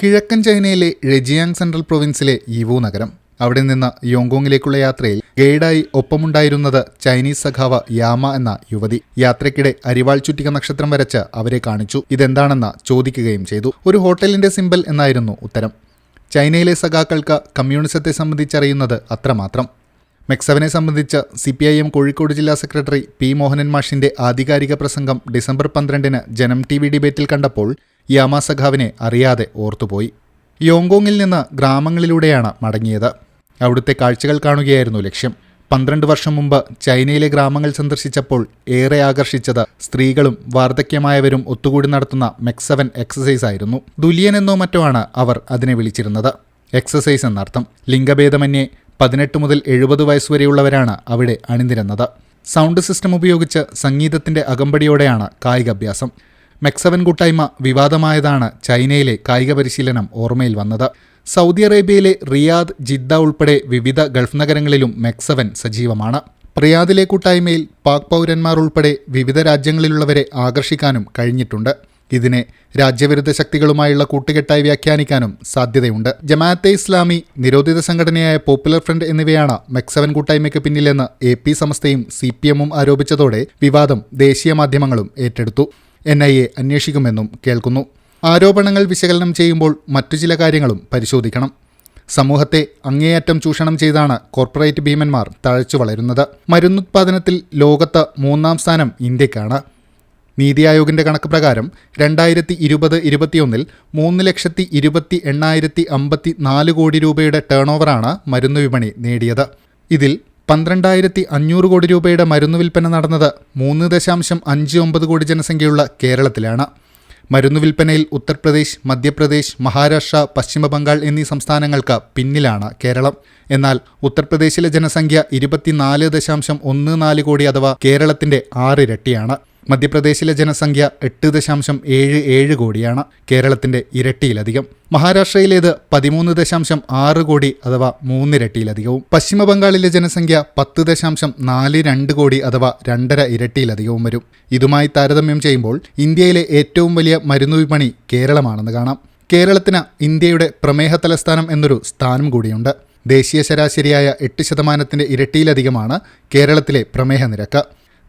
കിഴക്കൻ ചൈനയിലെ റെജിയാങ് സെൻട്രൽ പ്രൊവിൻസിലെ യിവു നഗരം. അവിടെ നിന്ന് യോങ്കോങ്ങിലേക്കുള്ള യാത്രയിൽ ഗൈഡായി ഒപ്പമുണ്ടായിരുന്നത് ചൈനീസ് സഖാവ് യാമ എന്ന യുവതി. യാത്രയ്ക്കിടെ അരിവാൾ ചുറ്റിക നക്ഷത്രം വരച്ച് അവരെ കാണിച്ചു. ഇതെന്താണെന്ന് ചോദിക്കുകയും ചെയ്തു. ഒരു ഹോട്ടലിന്റെ സിമ്പൽ എന്നായിരുന്നു ഉത്തരം. ചൈനയിലെ സഖാക്കൾക്ക് കമ്മ്യൂണിസത്തെ സംബന്ധിച്ചറിയുന്നത് അത്രമാത്രം. മെക്സവനെ സംബന്ധിച്ച് C P I M Kozhikode ജില്ലാ സെക്രട്ടറി പി മോഹനൻ മാഷിന്റെ ആധികാരിക പ്രസംഗം ഡിസംബർ പന്ത്രണ്ടിന് ജനം ടി വി ഡിബേറ്റിൽ കണ്ടപ്പോൾ യാമ സഖാവിനെ അറിയാതെ ഓർത്തുപോയി. യോങ്കോങ്ങിൽ നിന്ന് ഗ്രാമങ്ങളിലൂടെയാണ് മടങ്ങിയത്. അവിടുത്തെ കാഴ്ചകൾ കാണുകയായിരുന്നു ലക്ഷ്യം. പന്ത്രണ്ട് വർഷം മുമ്പ് ചൈനയിലെ ഗ്രാമങ്ങൾ സന്ദർശിച്ചപ്പോൾ ഏറെ ആകർഷിച്ചത് സ്ത്രീകളും വാർദ്ധക്യമായവരും ഒത്തുകൂടി നടത്തുന്ന മെക്സവൻ എക്സസൈസ് ആയിരുന്നു. ദുലിയൻ എന്നോ മറ്റോ ആണ് അവർ അതിനെ വിളിച്ചിരുന്നത്. എക്സസൈസ് എന്നർത്ഥം. ലിംഗഭേദമന്യേ പതിനെട്ട് മുതൽ എഴുപത് വയസ്സുവരെയുള്ളവരാണ് അവിടെ അണിനിരന്നത്. സൗണ്ട് സിസ്റ്റം ഉപയോഗിച്ച് സംഗീതത്തിന്റെ അകമ്പടിയോടെയാണ് കായികാഭ്യാസം. മെക്സവൻ കൂട്ടായ്മ വിവാദമായതാണ് ചൈനയിലെ കായിക പരിശീലനം ഓർമ്മയിൽ വന്നത്. സൗദി അറേബ്യയിലെ റിയാദ് ജിദ്ദ ഉൾപ്പെടെ വിവിധ ഗൾഫ് നഗരങ്ങളിലും മെക്സവൻ സജീവമാണ്. റിയാദിലെ കൂട്ടായ്മയിൽ പാക് പൗരന്മാർ ഉൾപ്പെടെ വിവിധ രാജ്യങ്ങളിലുള്ളവരെ ആകർഷിക്കാനും കഴിഞ്ഞിട്ടുണ്ട്. ഇതിനെ രാജ്യവിരുദ്ധ ശക്തികളുമായുള്ള കൂട്ടുകെട്ടായി വ്യാഖ്യാനിക്കാനും സാധ്യതയുണ്ട്. ജമാഅത്തെ ഇസ്ലാമി നിരോധിത സംഘടനയായ പോപ്പുലർ ഫ്രണ്ട് എന്നിവയാണ് മെക്സവൻ കൂട്ടായ്മയ്ക്ക് പിന്നിലെന്ന് എ പി സമസ്തയും സി പി എമ്മും ആരോപിച്ചതോടെ വിവാദം ദേശീയ മാധ്യമങ്ങളും ഏറ്റെടുത്തു. എൻ ഐ എ അന്വേഷിക്കുമെന്നും കേൾക്കുന്നു. ആരോപണങ്ങൾ വിശകലനം ചെയ്യുമ്പോൾ മറ്റു ചില കാര്യങ്ങളും പരിശോധിക്കണം. സമൂഹത്തെ അങ്ങേയറ്റം ചൂഷണം ചെയ്താണ് കോർപ്പറേറ്റ് ഭീമന്മാർ തഴച്ചു വളരുന്നത്. മരുന്നുത്പാദനത്തിൽ ലോകത്ത് മൂന്നാം സ്ഥാനം ഇന്ത്യക്കാണ്. നീതി ആയോഗിന്റെ കണക്ക് പ്രകാരം രണ്ടായിരത്തി ഇരുപത് ഇരുപത്തിയൊന്നിൽ മൂന്ന് ലക്ഷത്തി ഇരുപത്തി എണ്ണായിരത്തി അമ്പത്തി നാല് കോടി രൂപയുടെ ടേൺ ഓവറാണ് മരുന്ന് വിപണി നേടിയത്. ഇതിൽ പന്ത്രണ്ടായിരത്തി അഞ്ഞൂറ് കോടി രൂപയുടെ മരുന്ന് വിൽപ്പന നടന്നത് മൂന്ന് ദശാംശം അഞ്ച് ഒമ്പത് കോടി ജനസംഖ്യയുള്ള കേരളത്തിലാണ്. മരുന്ന് വിൽപ്പനയിൽ ഉത്തർപ്രദേശ് മധ്യപ്രദേശ് മഹാരാഷ്ട്ര പശ്ചിമ ബംഗാൾ എന്നീ സംസ്ഥാനങ്ങൾക്ക് പിന്നിലാണ് കേരളം. എന്നാൽ ഉത്തർപ്രദേശിലെ ജനസംഖ്യ ഇരുപത്തിനാല് ദശാംശം ഒന്ന് നാല് കോടി അഥവാ കേരളത്തിന്റെ ആറിരട്ടിയാണ്. മധ്യപ്രദേശിലെ ജനസംഖ്യ എട്ട് ദശാംശം ഏഴ് ഏഴ് കോടിയാണ്. കേരളത്തിന്റെ ഇരട്ടിയിലധികം. മഹാരാഷ്ട്രയിലേത് പതിമൂന്ന് ദശാംശം ആറ് കോടി അഥവാ മൂന്നിരട്ടിയിലധികവും പശ്ചിമ ബംഗാളിലെ ജനസംഖ്യ പത്ത് ദശാംശം നാല് രണ്ട് കോടി അഥവാ രണ്ടര ഇരട്ടിയിലധികവും വരും. ഇതുമായി താരതമ്യം ചെയ്യുമ്പോൾ ഇന്ത്യയിലെ ഏറ്റവും വലിയ മരുന്ന് വിപണി കേരളമാണെന്ന് കാണാം. കേരളത്തിന് ഇന്ത്യയുടെ പ്രമേഹ തലസ്ഥാനം എന്നൊരു സ്ഥാനം കൂടിയുണ്ട്. ദേശീയ ശരാശരിയായ എട്ട് ശതമാനത്തിന്റെ ഇരട്ടിയിലധികമാണ് കേരളത്തിലെ പ്രമേഹ നിരക്ക്.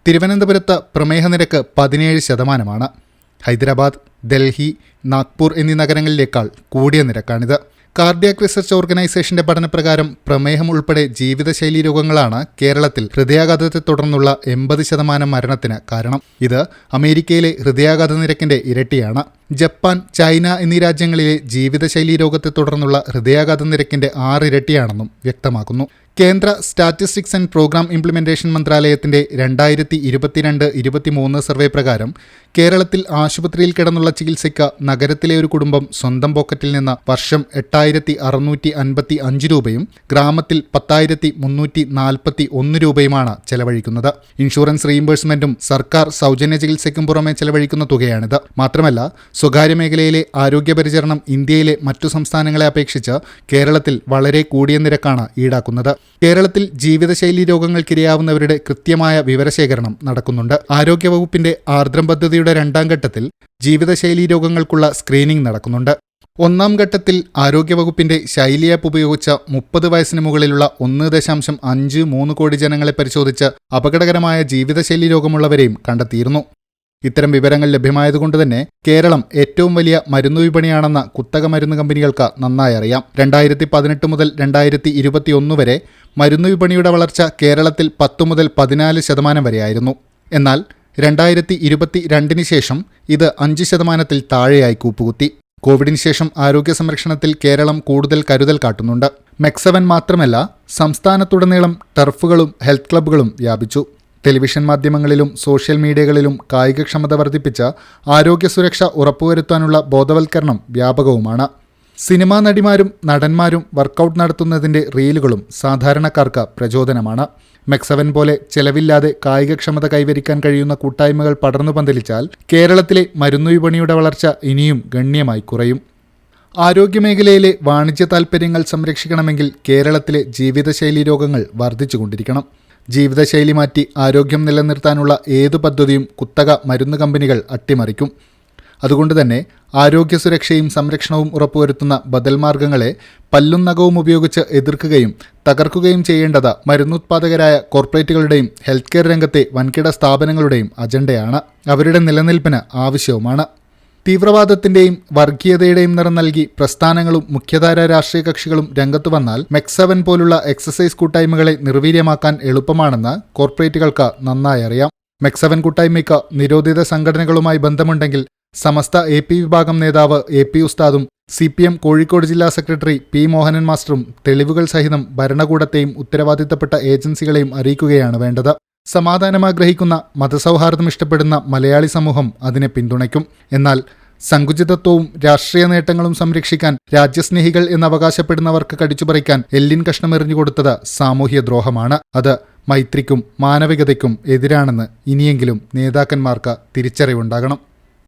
തിരുവനന്തപുരത്ത് പ്രമേഹ നിരക്ക് പതിനേഴ് ശതമാനമാണ്. ഹൈദരാബാദ് ഡൽഹി നാഗ്പൂർ എന്നീ നഗരങ്ങളിലേക്കാൾ കൂടിയ നിരക്കാണിത്. കാർഡിയാക് റിസർച്ച് ഓർഗനൈസേഷന്റെ പഠനപ്രകാരം പ്രമേഹം ഉൾപ്പെടെ ജീവിതശൈലി രോഗങ്ങളാണ് കേരളത്തിൽ ഹൃദയാഘാതത്തെ തുടർന്നുള്ള എൺപത് ശതമാനം മരണത്തിന് കാരണം. ഇത് അമേരിക്കയിലെ ഹൃദയാഘാത നിരക്കിന്റെ ഇരട്ടിയാണ്. ജപ്പാൻ ചൈന എന്നീ രാജ്യങ്ങളിലെ ജീവിതശൈലി രോഗത്തെ തുടർന്നുള്ള ഹൃദയാഘാത നിരക്കിന്റെ ആറിരട്ടിയാണെന്നും വ്യക്തമാക്കുന്നു. കേന്ദ്ര സ്റ്റാറ്റിസ്റ്റിക്സ് ആൻഡ് പ്രോഗ്രാം ഇംപ്ലിമെന്റേഷൻ മന്ത്രാലയത്തിന്റെ രണ്ടായിരത്തി ഇരുപത്തിരണ്ട് ഇരുപത്തിമൂന്ന് സർവേ പ്രകാരം കേരളത്തിൽ ആശുപത്രിയിൽ കിടന്നുള്ള ചികിത്സയ്ക്ക് നഗരത്തിലെ ഒരു കുടുംബം സ്വന്തം പോക്കറ്റിൽ നിന്ന് വർഷം എട്ടായിരത്തി അറുന്നൂറ്റി അൻപത്തി അഞ്ച് രൂപയും ഗ്രാമത്തിൽ പത്തായിരത്തി മുന്നൂറ്റി നാൽപ്പത്തി ഒന്ന് രൂപയുമാണ് ചെലവഴിക്കുന്നത്. ഇൻഷുറൻസ് റീഇംബേഴ്സ്മെന്റും സർക്കാർ സൗജന്യ ചികിത്സയ്ക്കും പുറമെ ചെലവഴിക്കുന്ന തുകയാണിത്. മാത്രമല്ല സ്വകാര്യ മേഖലയിലെ ആരോഗ്യ പരിചരണം ഇന്ത്യയിലെ മറ്റു സംസ്ഥാനങ്ങളെ അപേക്ഷിച്ച് കേരളത്തിൽ വളരെ കൂടിയ നിരക്കാണ് ഈടാക്കുന്നത്. കേരളത്തിൽ ജീവിതശൈലി രോഗങ്ങൾക്കിരയാവുന്നവരുടെ കൃത്യമായ വിവരശേഖരണം നടക്കുന്നുണ്ട്. ആരോഗ്യവകുപ്പിന്റെ ആർദ്രം പദ്ധതിയുടെ രണ്ടാം ഘട്ടത്തിൽ ജീവിതശൈലി രോഗങ്ങൾക്കുള്ള സ്ക്രീനിംഗ് നടക്കുന്നുണ്ട്. ഒന്നാം ഘട്ടത്തിൽ ആരോഗ്യവകുപ്പിന്റെ ശൈലി ആപ്പ് ഉപയോഗിച്ച മുപ്പത് വയസ്സിന് മുകളിലുള്ള ഒന്ന് ദശാംശം അഞ്ച് മൂന്ന് കോടി ജനങ്ങളെ പരിശോധിച്ച് അപകടകരമായ ജീവിതശൈലി രോഗമുള്ളവരെയും കണ്ടെത്തിയിരുന്നു. ഇത്തരം വിവരങ്ങൾ ലഭ്യമായതുകൊണ്ട് തന്നെ കേരളം ഏറ്റവും വലിയ മരുന്നു വിപണിയാണെന്ന കുത്തക മരുന്ന് കമ്പനികൾക്ക് നന്നായി അറിയാം. രണ്ടായിരത്തി പതിനെട്ട് മുതൽ രണ്ടായിരത്തി ഇരുപത്തിയൊന്ന് വരെ മരുന്നു വിപണിയുടെ വളർച്ച കേരളത്തിൽ പത്തു മുതൽ പതിനാല് ശതമാനം വരെയായിരുന്നു. എന്നാൽ രണ്ടായിരത്തി ഇരുപത്തി രണ്ടിന് ശേഷം ഇത് അഞ്ച് ശതമാനത്തിൽ താഴെയായി കൂപ്പുകുത്തി. കോവിഡിന് ശേഷം ആരോഗ്യ സംരക്ഷണത്തിൽ കേരളം കൂടുതൽ കരുതൽ കാട്ടുന്നുണ്ട്. മെക്സവൻ മാത്രമല്ല സംസ്ഥാനത്തുടനീളം ടർഫുകളും ഹെൽത്ത് ക്ലബ്ബുകളും വ്യാപിച്ചു. ടെലിവിഷൻ മാധ്യമങ്ങളിലും സോഷ്യൽ മീഡിയകളിലും കായികക്ഷമത വർദ്ധിപ്പിച്ച ആരോഗ്യ സുരക്ഷ ഉറപ്പുവരുത്താനുള്ള ബോധവൽക്കരണം വ്യാപകവുമാണ്. സിനിമാ നടിമാരും നടന്മാരും വർക്കൗട്ട് നടത്തുന്നതിന്റെ റീലുകളും സാധാരണക്കാർക്ക് പ്രചോദനമാണ്. മെക്സവൻ പോലെ ചെലവില്ലാതെ കായികക്ഷമത കൈവരിക്കാൻ കഴിയുന്ന കൂട്ടായ്മകൾ പടർന്നു പന്തലിച്ചാൽ കേരളത്തിലെ മരുന്നു വിപണിയുടെ വളർച്ച ഇനിയും ഗണ്യമായി കുറയും. ആരോഗ്യമേഖലയിലെ വാണിജ്യ താൽപ്പര്യങ്ങൾ സംരക്ഷിക്കണമെങ്കിൽ കേരളത്തിലെ ജീവിതശൈലി രോഗങ്ങൾ വർദ്ധിച്ചുകൊണ്ടിരിക്കണം. ജീവിതശൈലി മാറ്റി ആരോഗ്യം നിലനിർത്താനുള്ള ഏതു പദ്ധതിയും കുത്തക മരുന്ന് കമ്പനികൾ അട്ടിമറിക്കും. അതുകൊണ്ട് തന്നെ ആരോഗ്യ സുരക്ഷയും സംരക്ഷണവും ഉറപ്പുവരുത്തുന്ന ബദൽ മാർഗങ്ങളെ പല്ലും നഖവും ഉപയോഗിച്ച് എതിർക്കുകയും തകർക്കുകയും ചെയ്യേണ്ടത് മരുന്നുത്പാദകരായ കോർപ്പറേറ്റുകളുടെയും ഹെൽത്ത് കെയർ രംഗത്തെ വൻകിട സ്ഥാപനങ്ങളുടെയും അജണ്ടയാണ്. അവരുടെ നിലനിൽപ്പിന് ആവശ്യവുമാണ്. തീവ്രവാദത്തിന്റെയും വർഗീയതയുടെയും നിറം നൽകി പ്രസ്ഥാനങ്ങളും മുഖ്യധാരാ രാഷ്ട്രീയ കക്ഷികളും രംഗത്തു വന്നാൽ മെക്സവൻ പോലുള്ള എക്സസൈസ് കൂട്ടായ്മകളെ നിർവീര്യമാക്കാൻ എളുപ്പമാണെന്ന് കോർപ്പറേറ്റുകൾക്ക് നന്നായി അറിയാം. മെക്സവൻ കൂട്ടായ്മയ്ക്ക് നിരോധിത സംഘടനകളുമായി ബന്ധമുണ്ടെങ്കിൽ സമസ്ത എ പി വിഭാഗം നേതാവ് എ പി ഉസ്താദും സി പി എം കോഴിക്കോട് ജില്ലാ സെക്രട്ടറി പി മോഹനൻ മാസ്റ്ററും തെളിവുകൾ സഹിതം ഭരണകൂടത്തെയും ഉത്തരവാദിത്തപ്പെട്ട ഏജൻസികളെയും അറിയിക്കുകയാണ് വേണ്ടത്. സമാധാനം ആഗ്രഹിക്കുന്ന മതസൗഹാർദ്ദം ഇഷ്ടപ്പെടുന്ന മലയാളി സമൂഹം അതിനെ പിന്തുണയ്ക്കും. എന്നാൽ സങ്കുചിതത്വവും രാഷ്ട്രീയ നേട്ടങ്ങളും സംരക്ഷിക്കാൻ രാജ്യസ്നേഹികൾ എന്നവകാശപ്പെടുന്നവർക്ക് കടിച്ചുപറിക്കാൻ എല്ലിൻ കഷ്ണം എറിഞ്ഞുകൊടുത്തത് സാമൂഹ്യ ദ്രോഹമാണ്. അത് മൈത്രിക്കും മാനവികതയ്ക്കും എതിരാണെന്ന് ഇനിയെങ്കിലും നേതാക്കന്മാർക്ക് തിരിച്ചറിവുണ്ടാകണം.